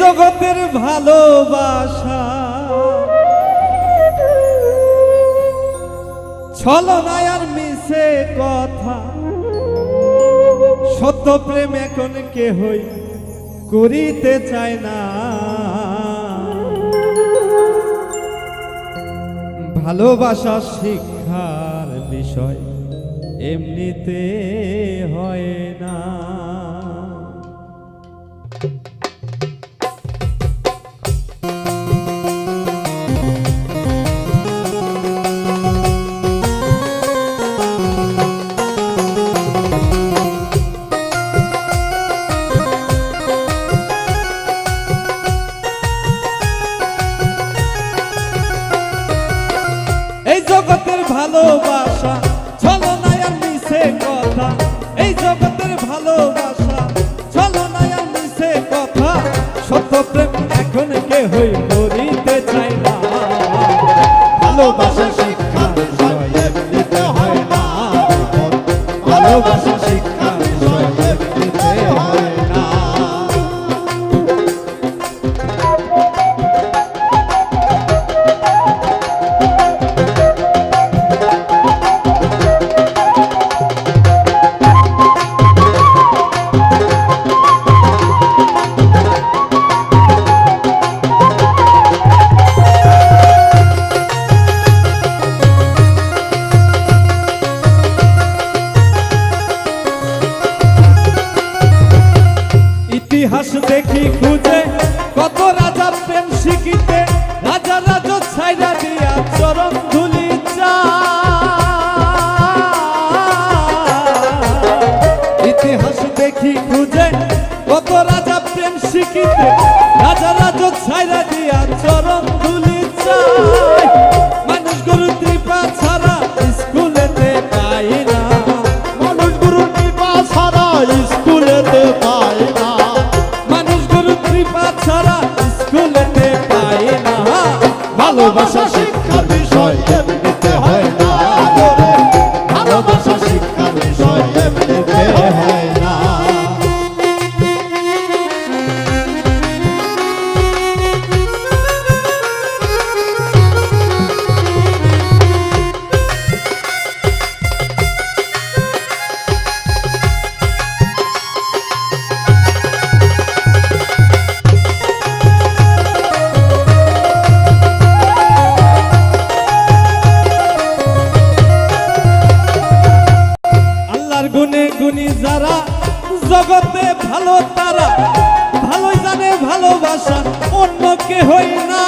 জগতের ভালোবাসা। ছলনায় আর মিশে কথা। সত্য প্রেম এখন কেহই করিতে চায় না। ভালোবাসা শিক্ষার বিষয়, এমনিতে হয় না। জগতের ভালোবাসা। চলো না আর মিশে কথা। এই জগতের ভালোবাসা। চলো না আর মিশে কথা। সত্য প্রেম এখন কে হই করিতে চাই না। ভালোবাসা শিক্ষা হয় না। ভালোবাসা কত রাজা প্রেম শিখিতে রাজা রাজ ছাইরা দিয়া চরণ ধুলি মানুষ গরু কৃপা ছাড়া স্কুলেতে পাই না। মানুষ গুরু কৃপা ছাড়া স্কুলেতে পায় না। মানুষ গুরু কৃপা ছাড়া স্কুলেতে পায় না। ভালোবাসা গুণে গুনি যারা জগতে ভালো তারা ভালোই জানে ভালোবাসা অন্য কে হই না।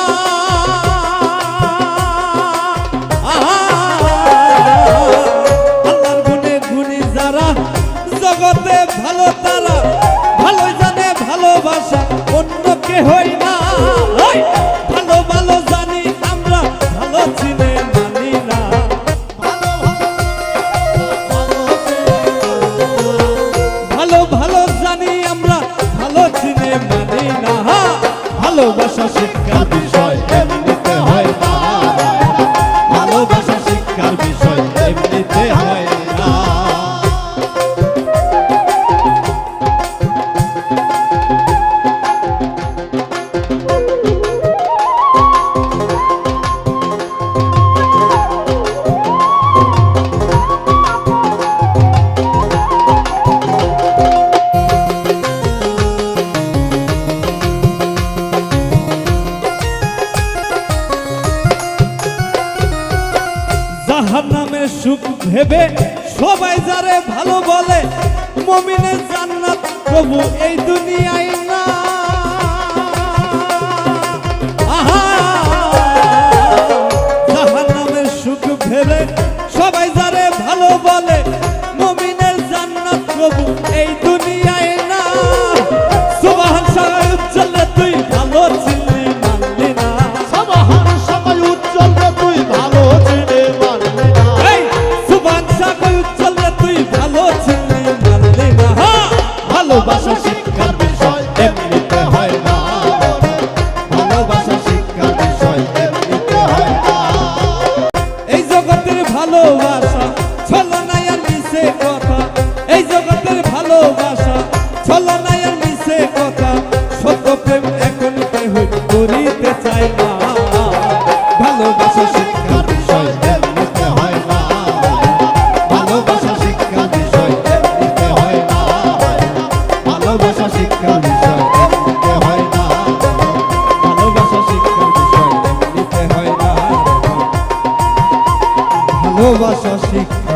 ভালোবাসা শিক্ষার সুখ ভেবে সবাই যারে ভালো বলে, মমিনের জান্নাত প্রভু এই দুনিয়ায় না। জাহান্নামের সুখ ভেবে সবাই যারে ভালো বলে, মমিনের জান্নাত প্রভু এই দুনিয়ায় শশী